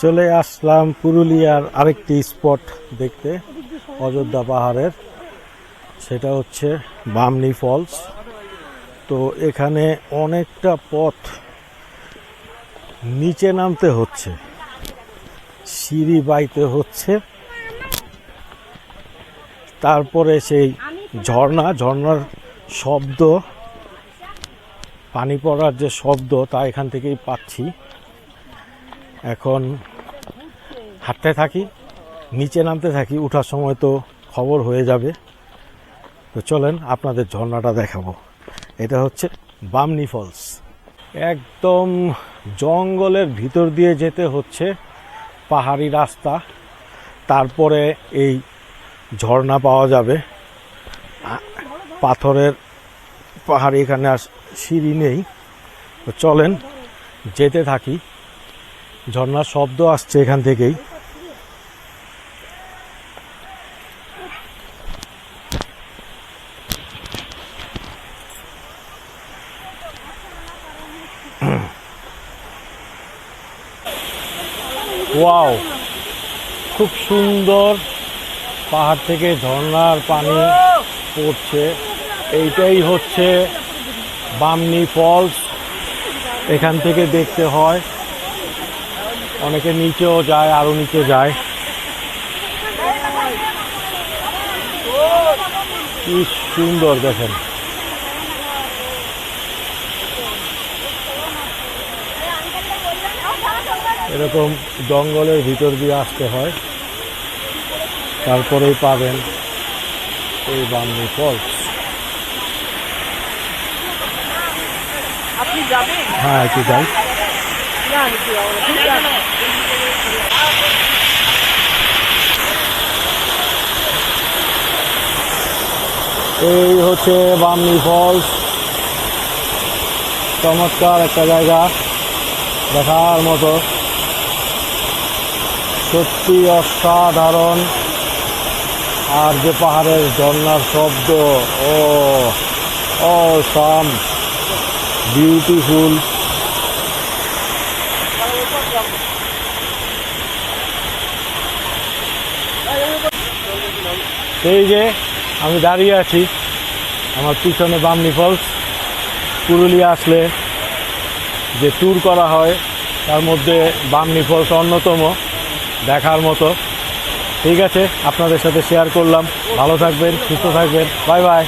চলে আসলাম পুরুলিয়ার আরেকটি স্পট দেখতে, অযোধ্যা পাহাড়ের। সেটা হচ্ছে বামনি ফলস। তো এখানে অনেকটা পথ নিচে নামতে হচ্ছে, সিঁড়ি বাইতে হচ্ছে। তারপরে সেই ঝর্ণা, ঝর্ণার শব্দ, পানি পড়ার যে শব্দ, তা এখান থেকেই পাচ্ছি। এখন হাঁটতে থাকি, নিচে নামতে থাকি, উঠার সময় তো খবর হয়ে যাবে। তো চলেন আপনাদের ঝর্ণাটা দেখাবো। এটা হচ্ছে বামনি ফলস। একদম জঙ্গলের ভিতর দিয়ে যেতে হচ্ছে পাহাড়ি রাস্তা। তারপরে এই ঝর্ণা পাওয়া যাবে। পাথরের পাহাড়ি এখানে আর সিঁড়ি নেই। তো চলেন যেতে থাকি। ঝর্ণার শব্দ আসছে এখান থেকেই। ওয়াও খুব সুন্দর পাহাড় থেকে ঝর্ণার পানি পড়ছে। এইটাই হচ্ছে বামনি ফলস। এখান থেকে দেখতে হয়। অনেকে নিচেও যায়, আরও নিচে যায়। কি সুন্দর দেখেন। এরকম জঙ্গলের ভিতর দিয়ে আসতে হয়। তারপরেই পাবেন এই বামনি ফলস হ্যাঁ কি যাই। এই হচ্ছে বামনি ফলস চমৎকার একটা জায়গা। দেখার মতো। সত্যি অসাধারণ। আর যে পাহাড়ের ঝর্ণার শব্দ, ও ও সাম বিউটিফুল সেই যে আমি দাঁড়িয়ে আছি, আমার পিছনে বামনি ফলস পুরুলিয়া আসলে যে ট্যুর করা হয়, তার মধ্যে বামনি ফলস অন্যতম। দেখার মতো। ঠিক আছে আপনাদের সাথে শেয়ার করলাম। ভালো থাকবেন সুস্থ থাকবেন। Bye bye